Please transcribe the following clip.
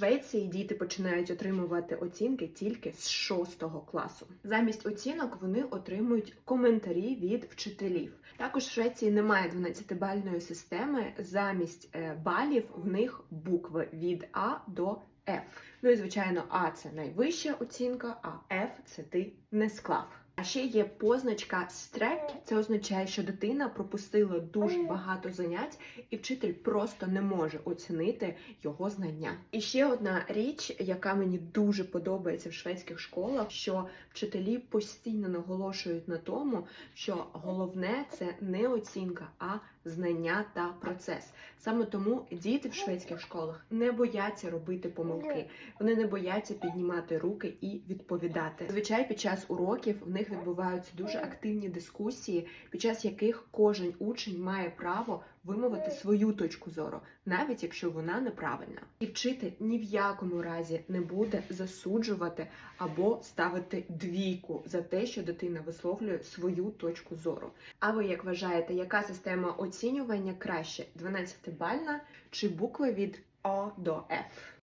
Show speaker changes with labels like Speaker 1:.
Speaker 1: Швеції діти починають отримувати оцінки тільки з 6 класу. Замість оцінок вони отримують коментарі від вчителів. Також в Швеції немає 12-бальної системи. Замість е, балів в них букви від А до F. Ну і звичайно, А це найвища оцінка, а F це ти не склав. А ще є позначка стрек. Це означає, що дитина пропустила дуже багато занять, і вчитель просто не може оцінити його знання. І ще одна річ, яка мені дуже подобається в шведських школах, що вчителі постійно наголошують на тому, що головне це не оцінка, а знання та процес. Саме тому діти в шведських школах не бояться робити помилки, вони не бояться піднімати руки і відповідати. Звичай під час уроків в них відбуваються дуже активні дискусії, під час яких кожен учень має право вимовити свою точку зору, навіть якщо вона неправильна. І вчитель ні в якому разі не буде засуджувати або ставити двійку за те, що дитина висловлює свою точку зору. А ви як вважаєте, яка система оцінювання краще: 12-бальна чи букви від О до Ф?